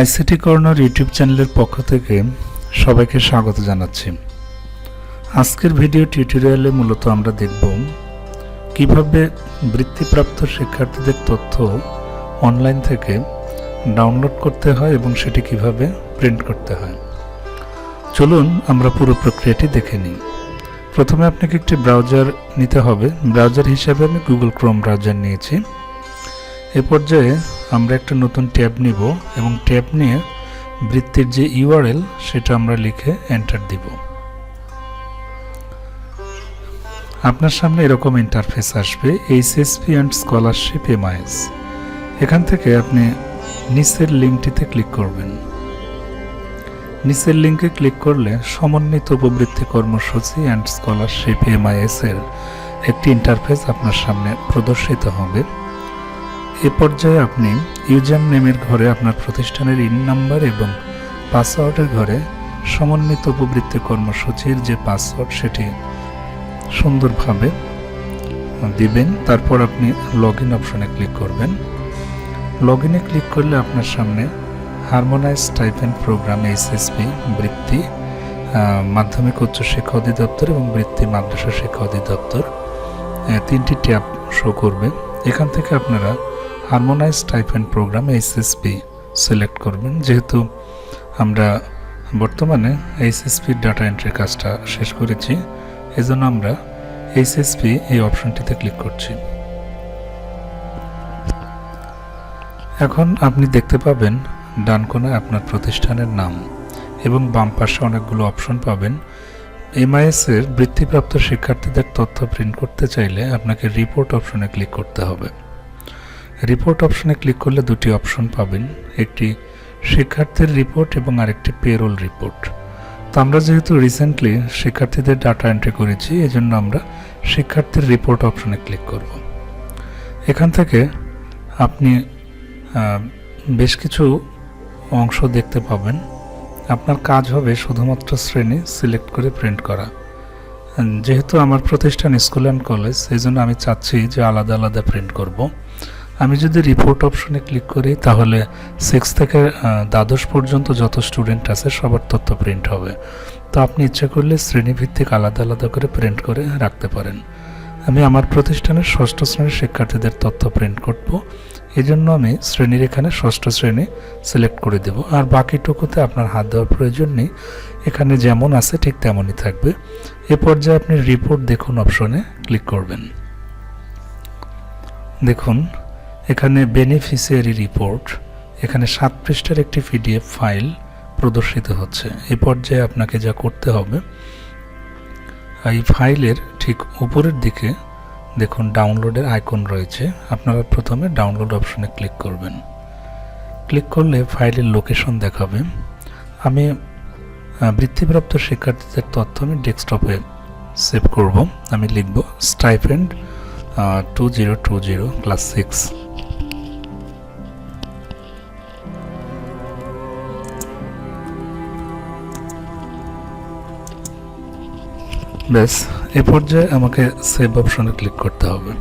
ICT corner YouTube চ্যানেলের পক্ষ থেকে সবাইকে স্বাগত জানাচ্ছি। আজকের ভিডিও টিউটোরিয়ালে মূলত আমরা দেখব কীভাবে বৃত্তিপ্রাপ্ত শিক্ষার্থীদের তথ্য অনলাইন থেকে ডাউনলোড করতে হয় এবং সেটি কীভাবে প্রিন্ট করতে হয়। চলুন আমরা পুরো প্রক্রিয়াটি দেখে নিই। প্রথমে আপনাকে একটি ব্রাউজার নিতে হবে। ব্রাউজার হিসাবে আমি গুগল ক্রোম ব্রাউজার নিয়েছি। এ পর্যায়ে আমরা একটা নতুন ট্যাব নিব এবং ট্যাব নিয়ে বৃত্তির যে ইউআরএল সেটা আমরা লিখে এন্টার দিব। আপনার সামনে এরকম ইন্টারফেস আসবে, এইচএসপি অ্যান্ড স্কলারশিপ এমআইএস। এখান থেকে আপনি নিচের লিঙ্কটিতে ক্লিক করবেন। নিচের লিঙ্কে ক্লিক করলে সমন্বিত উপবৃত্তি কর্মসূচি অ্যান্ড স্কলারশিপ এমআইএস এর একটি ইন্টারফেস আপনার সামনে প্রদর্শিত হবে। এ পর্যায়ে আপনি ইউজার নেমের ঘরে আপনার প্রতিষ্ঠানের ইন নাম্বার এবং পাসওয়ার্ডের ঘরে সমন্বিত উপবৃত্তি কর্মসূচির যে পাসওয়ার্ড সেটি সুন্দরভাবে দিবেন। তারপর আপনি লগ ইন অপশনে ক্লিক করবেন। লগ ইনে ক্লিক করলে আপনার সামনে হারমোনাইজ টাইপেন প্রোগ্রাম এইচএসপি বৃত্তি মাধ্যমিক উচ্চ শিক্ষা অধিদপ্তর এবং বৃত্তি মাদ্রাসা শিক্ষা অধিদপ্তর তিনটি ট্যাব শো করবে। এখান থেকে আপনারা হারমোনাইজ টাইপেন প্রোগ্রাম এইচএসপি সিলেক্ট করবেন। যেহেতু আমরা বর্তমানে এইচএসপির ডাটা এন্ট্রির কাজটা শেষ করেছি, এজন্য আমরা এইচএসপি এই অপশনটিতে ক্লিক করছি। এখন আপনি দেখতে পাবেন ডান কোণায় আপনার প্রতিষ্ঠানের নাম এবং বাম পাশে অনেকগুলো অপশন পাবেন। এমআইএস এর বৃত্তিপ্রাপ্ত শিক্ষার্থীদের তথ্য প্রিন্ট করতে চাইলে আপনাকে রিপোর্ট অপশনে ক্লিক করতে হবে। রিপোর্ট অপশনে ক্লিক করলে দুটি অপশন পাবেন। একটি শিক্ষার্থীর রিপোর্ট এবং আরেকটি পেরোল রিপোর্ট তো আমরা যেহেতু রিসেন্টলি শিক্ষার্থীদের ডাটা এন্ট্রি করেছি, এজন্য আমরা শিক্ষার্থীর রিপোর্ট অপশনে ক্লিক করব। এখান থেকে আপনি বেশ কিছু অংশ দেখতে পাবেন। আপনার কাজ হবে শুধুমাত্র শ্রেণি সিলেক্ট করে প্রিন্ট করা। যেহেতু আমার প্রতিষ্ঠান স্কুল অ্যান্ড কলেজ সেই জন্য আমি চাচ্ছি যে আলাদা আলাদা প্রিন্ট করব। আমি যদি রিপোর্ট অপশনে ক্লিক করি, তাহলে সিক্স থেকে দ্বাদশ পর্যন্ত যত স্টুডেন্ট আছে, সবার তথ্য প্রিন্ট হবে। তো আপনি ইচ্ছে করলে শ্রেণীভিত্তিক আলাদা আলাদা করে প্রিন্ট করে রাখতে পারেন। আমি আমার প্রতিষ্ঠানের ষষ্ঠ শ্রেণির শিক্ষার্থীদের তথ্য প্রিন্ট করব। এই জন্য আমি শ্রেণির এখানে ষষ্ঠ শ্রেণি সিলেক্ট করে দেব। আর বাকিটুকুতে আপনার হাত দেওয়ার প্রয়োজন নেই। এখানে যেমন আছে, ঠিক তেমনই থাকবে। এ পর্যায়ে আপনি রিপোর্ট দেখুন অপশনে ক্লিক করবেন। দেখুন এখানে বেনিফিসিয়ারি রিপোর্ট এখানে সাত পৃষ্ঠার একটি পিডিএফ ফাইল প্রদর্শিত হচ্ছে। এ পর্যায়ে আপনাকে যা করতে হবে, এই ফাইলের ঠিক উপরের দিকে দেখুন ডাউনলোডের আইকন রয়েছে। আপনারা প্রথমে ডাউনলোড অপশনে ক্লিক করবেন। ক্লিক করলে ফাইলের লোকেশন দেখাবে। আমি বৃত্তিপ্রাপ্ত শিক্ষার্থীদের তথ্য আমি ডেস্কটপে সেভ করব। আমি লিখব stipend two zero two zero class six ব্যাস, এ পর্যায়ে আমাকে সেভ অপশনে ক্লিক করতে হবে।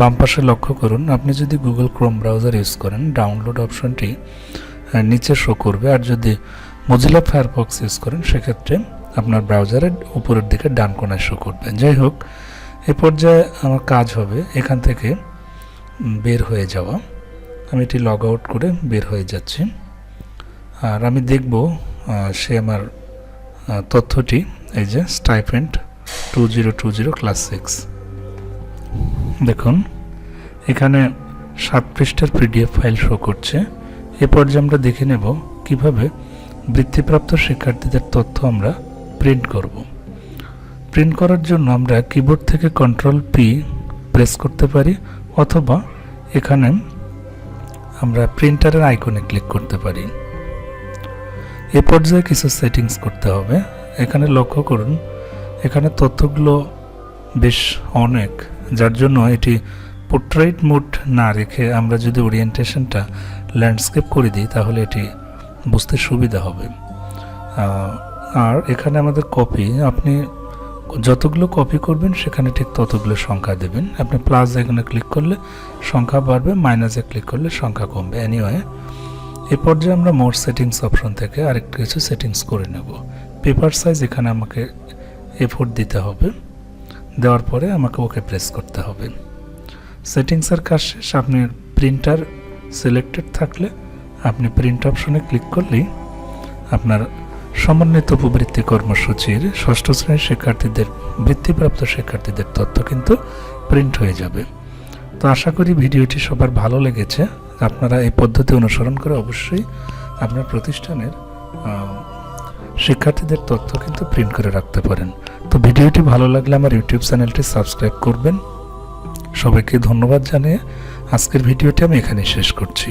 বাম পাশে লক্ষ্য করুন, আপনি যদি গুগল ক্রোম ব্রাউজার ইউজ করেন ডাউনলোড অপশনটি নিচে শো করবে। আর যদি মজিলা ফায়ারফক্স ইউজ করেন, সেক্ষেত্রে আপনার ব্রাউজারের উপরের দিকে ডান কোনায় শো করবে। যাই হোক, এ পর্যায়ে আমার কাজ হবে এখান থেকে বের হয়ে যাওয়া। আমি এটি লগ আউট করে বের হয়ে যাচ্ছি। আর আমি দেখব সে আমার তথ্যটি এই যে stipend two zero two zero class six. দেখুন, এখানে সাত পৃষ্ঠার পিডিএফ ফাইল শো করছে। এ পর্যায়ে আমরা দেখে নেব কীভাবে বৃত্তিপ্রাপ্ত শিক্ষার্থীদের তথ্য আমরা প্রিন্ট করব। প্রিন্ট করার জন্য আমরা কিবোর্ড থেকে কন্ট্রোল পি প্রেস করতে পারি, অথবা এখানে আমরা প্রিন্টারের আইকনে ক্লিক করতে পারি। এ পর্যায়ে কিছু সেটিংস করতে হবে। এখানে লক্ষ্য করুন, এখানে তথ্যগুলো বেশ অনেক, যার জন্য এটি পোর্ট্রেট মোড না রেখে আমরা যদি ওরিয়েন্টেশনটা ল্যান্ডস্কেপ করে দিই, তাহলে এটি বুঝতে সুবিধা হবে। আর এখানে আমাদের কপি আপনি যতগুলো কপি করবেন, সেখানে ঠিক ততগুলো সংখ্যা দেবেন। আপনি প্লাস এখানে ক্লিক করলে সংখ্যা বাড়বে মাইনাসে ক্লিক করলে সংখ্যা কমবে। এনিওয়ে এ পর্যায়ে আমরা মোর সেটিংস অপশন থেকে আরেকটু কিছু সেটিংস করে নেব। পেপার সাইজ এখানে আমাকে এফোর্ট দিতে হবে। দেওয়ার পরে আমাকে ওকে প্রেস করতে হবে। সেটিংসের কাজ শেষ, আপনি প্রিন্টার সিলেক্টেড থাকলে আপনি প্রিন্ট অপশনে ক্লিক করলেই আপনার সমন্বিত উপবৃত্তি কর্মসূচির ষষ্ঠ শ্রেণির শিক্ষার্থীদের, বৃত্তিপ্রাপ্ত শিক্ষার্থীদের তথ্য কিন্তু প্রিন্ট হয়ে যাবে। তো আশা করি ভিডিওটি সবার ভালো লেগেছে। আপনারা এই পদ্ধতি অনুসরণ করে অবশ্যই আপনার প্রতিষ্ঠানের শিক্ষার্থীদের তথ্য কিন্তু প্রিন্ট করে রাখতে পারেন। তো ভিডিওটি ভালো লাগলে আমার ইউটিউব চ্যানেলটি সাবস্ক্রাইব করবেন। সবাইকে ধন্যবাদ জানিয়ে আজকের ভিডিওটি আমি এখানে শেষ করছি।